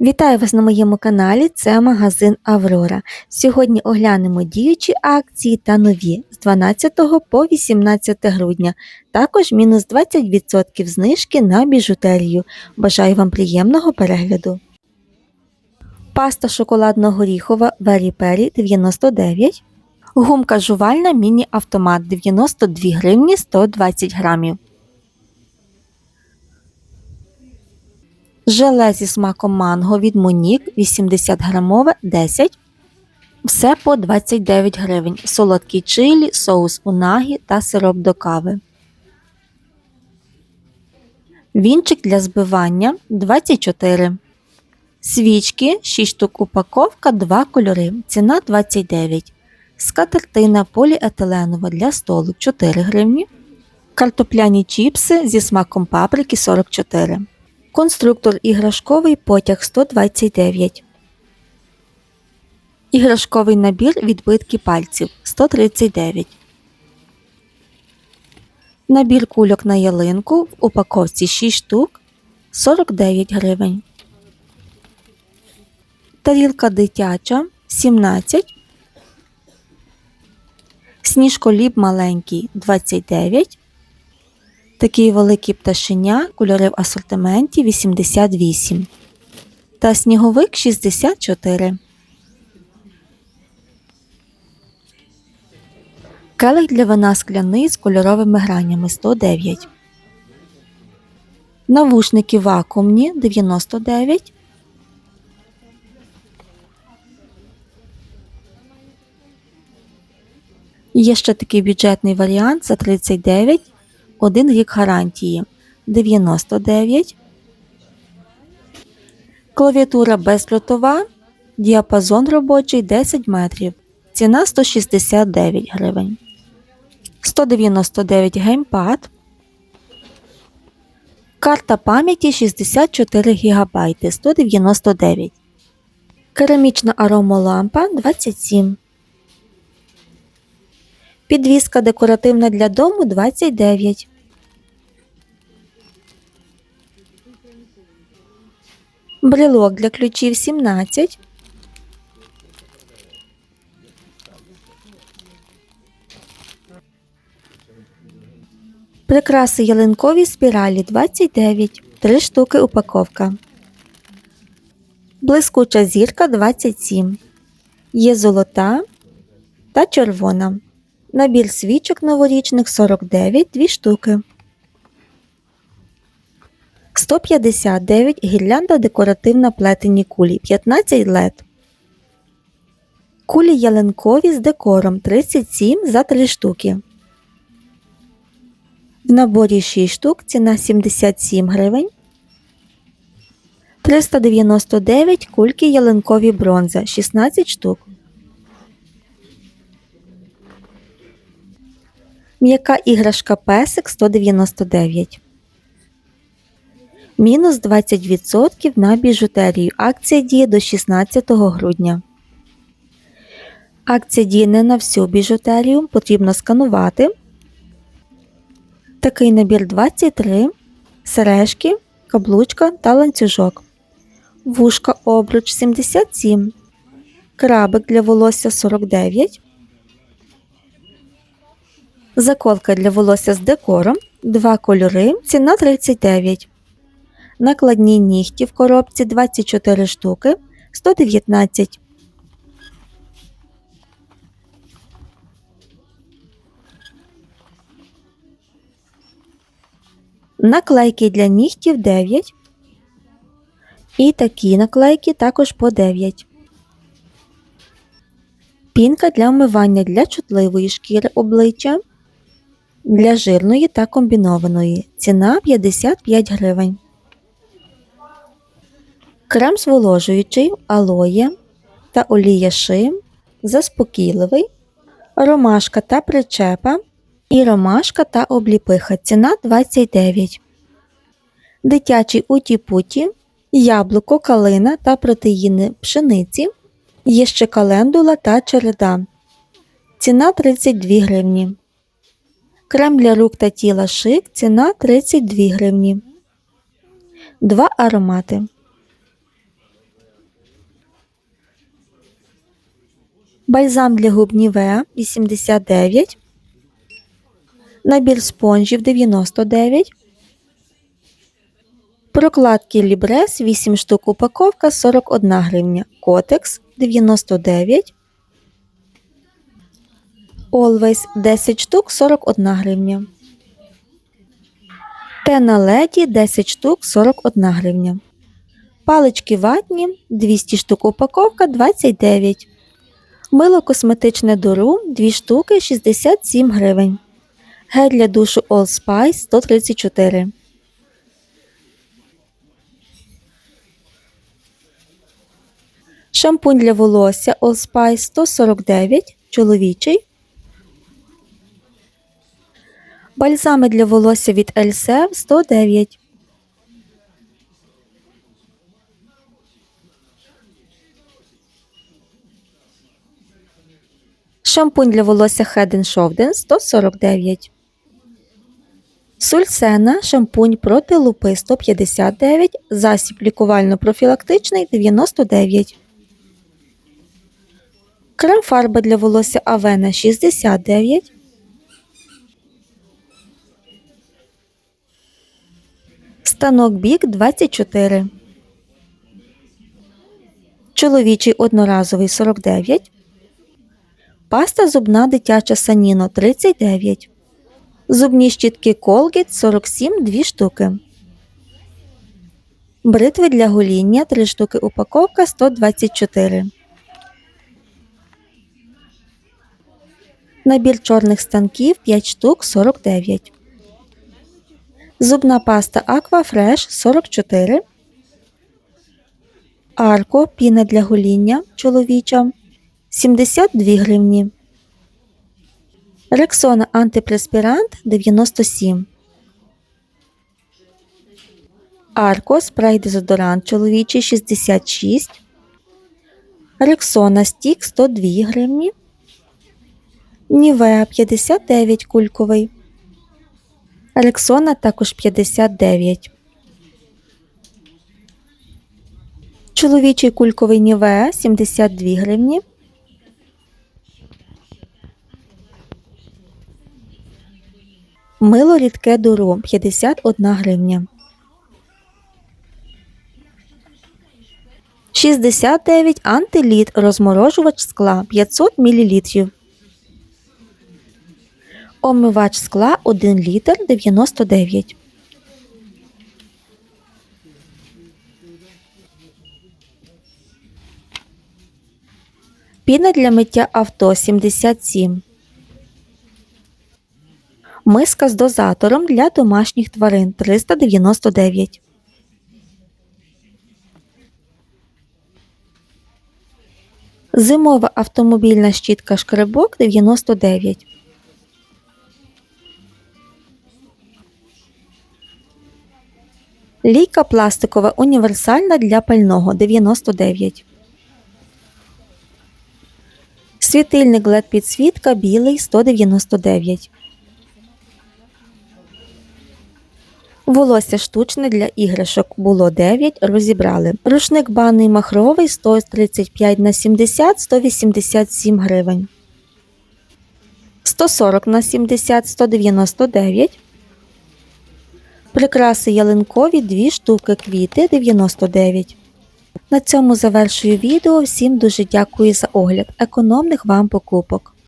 Вітаю вас на моєму каналі, це магазин Аврора. Сьогодні оглянемо діючі акції та нові з 12 по 18 грудня. Також мінус 20% знижки на біжутерію. Бажаю вам приємного перегляду. Паста шоколадно-горіхова Вері Пері 99. Гумка жувальна міні-автомат 92 гривні 120 грамів. Желе зі смаком манго від Монік 80 грамове 10. Все по 29 гривень. Солодкий чилі, соус унагі та сироп до кави. Вінчик для збивання 24. Свічки 6 штук упаковка 2 кольори. Ціна 29. Скатертина поліетиленова для столу 4 гривні. Картопляні чіпси зі смаком паприки 44. Конструктор іграшковий потяг 129. Іграшковий набір відбитки пальців 139. Набір кульок на ялинку в упаковці 6 штук 49 гривень. Тарілка дитяча 17. Сніжколіб маленький 29. Такий великий пташеня, кольори в асортименті 88 та сніговик 64. Келих для вина скляний з кольоровими гранями 109. Навушники вакуумні 99. Є ще такий бюджетний варіант за 39 1 рік гарантії 99. Клавіатура бездротова. Діапазон робочий 10 метрів. Ціна 169 гривень. 199 геймпад. Карта пам'яті 64 ГБ 199. Керамічна аромолампа 27. Підвіска декоративна для дому 29. Брелок для ключів 17. Прикраси ялинкові спіралі 29. 3 штуки упаковка. Блискуча зірка 27. Є золота та червона. Набір свічок новорічних 49 2 штуки. 159 гірлянда декоративна плетені кулі 15 LED. Кулі ялинкові з декором 37 за 3 штуки. В наборі 6 штук ціна 77 гривень. 399 кульки ялинкові бронза 16 штук. М'яка іграшка песик 199. Мінус 20% на біжутерію. Акція діє до 16 грудня. Акція діє не на всю біжутерію. Потрібно сканувати. Такий набір 23, сережки, каблучка та ланцюжок. Вушка обруч 77. Крабик для волосся 49. Заколка для волосся з декором. Два кольори. Ціна 39. Накладні нігті в коробці 24 штуки 119. Наклейки для нігтів 9. І такі наклейки також по 9. Пінка для вмивання для чутливої шкіри обличчя. Для жирної та комбінованої. Ціна 55 гривень. Крем зволожуючий, алоє та олія шим, заспокійливий, ромашка та причепа і ромашка та обліпиха. Ціна 29. Дитячий уті-путі, яблуко, калина та протеїни пшениці. Є ще календула та череда. Ціна 32 гривні. Крем для рук та тіла шик ціна 32 гривні. Два аромати. Бальзам для губ Нівеа 89. Набір спонжів 99. Прокладки Лібрес 8 штук упаковка 41 гривня. Котекс 99. Always 10 штук 41 гривня. Тена леді 10 штук 41 гривня. Палички ватні 200 штук упаковка 29. Мило косметичне дуру 2 штуки 67 гривень. Гель для душу All Spice 134. Шампунь для волосся All Spice 149 чоловічий. Бальзами для волосся від Ельсев 109. Шампунь для волосся Head Shoulder 149. Сульсена, шампунь проти лупи 159, засіб лікувально-профілактичний 99. Крем фарба для волосся Авена 69. Станок бік 24. Чоловічий одноразовий 49. Паста зубна дитяча саніно 39. Зубні щітки Colgate 47 2 штуки. Бритви для гоління 3 штуки упаковка 124. Набір чорних станків 5 штук 49. Зубна паста Aqua Fresh 44. Арко піна для гоління чоловіча 72 гривні. Рексона антипреспірант 97. Арко спрей дезодорант чоловічий 66. Рексона стік 102 гривні. Нівеа 59 кульковий. Рексона також 59. Чоловічий кульковий Нівеа 72 гривні. Мило рідке дуру 51 гривня. 69 антиліт розморожувач скла 500 мл. Омивач скла 1 літр 99. Піна для миття авто 77. Миска з дозатором для домашніх тварин 399. Зимова автомобільна щітка шкребок 99. Лійка пластикова універсальна для пального 99. Світильник LED підсвітка білий 199. Волосся штучне для іграшок було 9, розібрали. Рушник банний махровий 135 на 70 187 гривень. 140 на 70 199. Прикраси ялинкові 2 штуки квіти 99. На цьому завершую відео. Всім дуже дякую за огляд. Економних вам покупок.